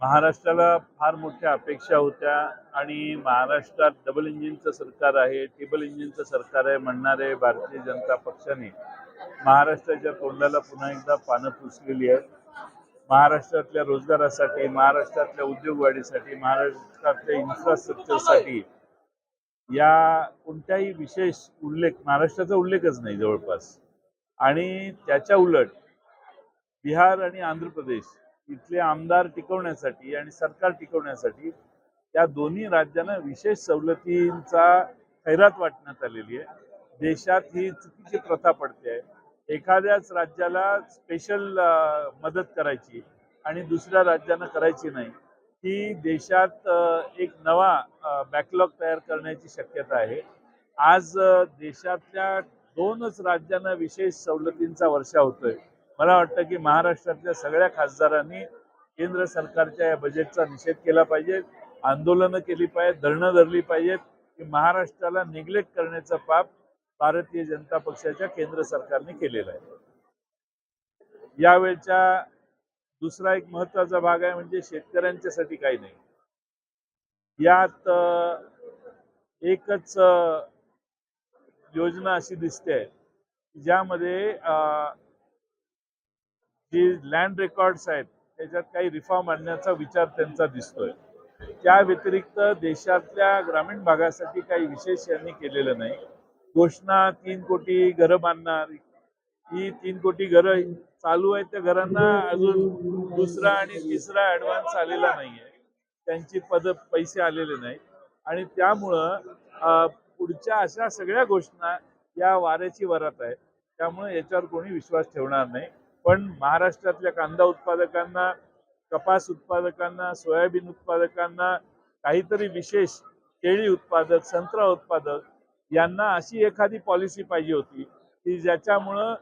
महाराष्ट्राला फार मोठ्या अपेक्षा होत्या आणि महाराष्ट्रात डबल इंजिनचं सरकार आहे टेबल इंजिनचं सरकार आहे म्हणणारे भारतीय जनता पक्षाने महाराष्ट्राच्या तोंडाला पुन्हा एकदा पानं पुसलेली आहेत. महाराष्ट्रातल्या रोजगारासाठी महाराष्ट्रातल्या उद्योगवाढीसाठी महाराष्ट्रातल्या इन्फ्रास्ट्रक्चरसाठी या कोणत्याही विशेष उल्लेख महाराष्ट्राचा उल्लेखच नाही जवळपास. आणि त्याच्या उलट बिहार आणि आंध्र प्रदेश इथले आमदार टिकवण्यासाठी आणि सरकार टिकवण्यासाठी त्या दोन्ही राज्यांना विशेष सवलतींचा खैरात वाटण्यात आलेली आहे. देशात ही चुकीची प्रथा पडते आहे. एखाद्याच राज्याला स्पेशल मदत करायची आणि दुसऱ्या राज्यानं करायची नाही ही देशात एक नवा बॅकलॉग तयार करण्याची शक्यता आहे. आज देशातल्या दोनच राज्यांना विशेष सवलतींचा वर्षा होतोय. मला वाटतं की महाराष्ट्रातल्या सगळ्या खासदारांनी केंद्र सरकारच्या या बजेटचा निषेध केला पाहिजे आंदोलनं केली पाहिजेत धरणं धरली पाहिजेत की महाराष्ट्राला निग्लेक्ट करण्याचं पाप भारतीय जनता पक्षाच्या केंद्र सरकारने केलेलं आहे. यावेळच्या दुसरा एक महत्त्वाचा भाग आहे म्हणजे शेतकऱ्यांच्यासाठी काही नाही. यात एकच योजना अशी दिसते ज्यामध्ये जी लँड रेकॉर्ड्स आहेत त्याच्यात काही रिफॉर्म आणण्याचा विचार त्यांचा दिसतोय. त्या व्यतिरिक्त देशातल्या ग्रामीण भागासाठी काही विशेष यांनी केलेलं नाही. घोषणा तीन कोटी घरं बांधणार ही तीन कोटी घरं चालू आहेत त्या घरांना अजून दुसरा आणि तिसरा ऍडव्हान्स आलेला नाहीये. त्यांची पद पैसे आलेले नाहीत. आणि त्यामुळं पुढच्या अशा सगळ्या घोषणा या वाऱ्याची वरात आहे त्यामुळे याच्यावर कोणी विश्वास ठेवणार नाही. पण महाराष्ट्रातल्या कांदा उत्पादकांना कपास उत्पादकांना सोयाबीन उत्पादकांना काहीतरी विशेष केळी उत्पादक संत्रा उत्पादक यांना अशी एखादी पॉलिसी पाहिजे होती की ज्याच्यामुळं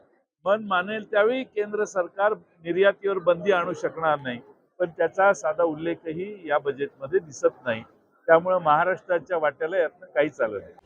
मन मानेल त्यावेळी केंद्र सरकार निर्यातीवर बंदी आणू शकणार नाही. पण त्याचा साधा उल्लेखही या बजेटमध्ये दिसत नाही. त्यामुळं महाराष्ट्राच्या वाट्याला यातनं काही चालत नाही.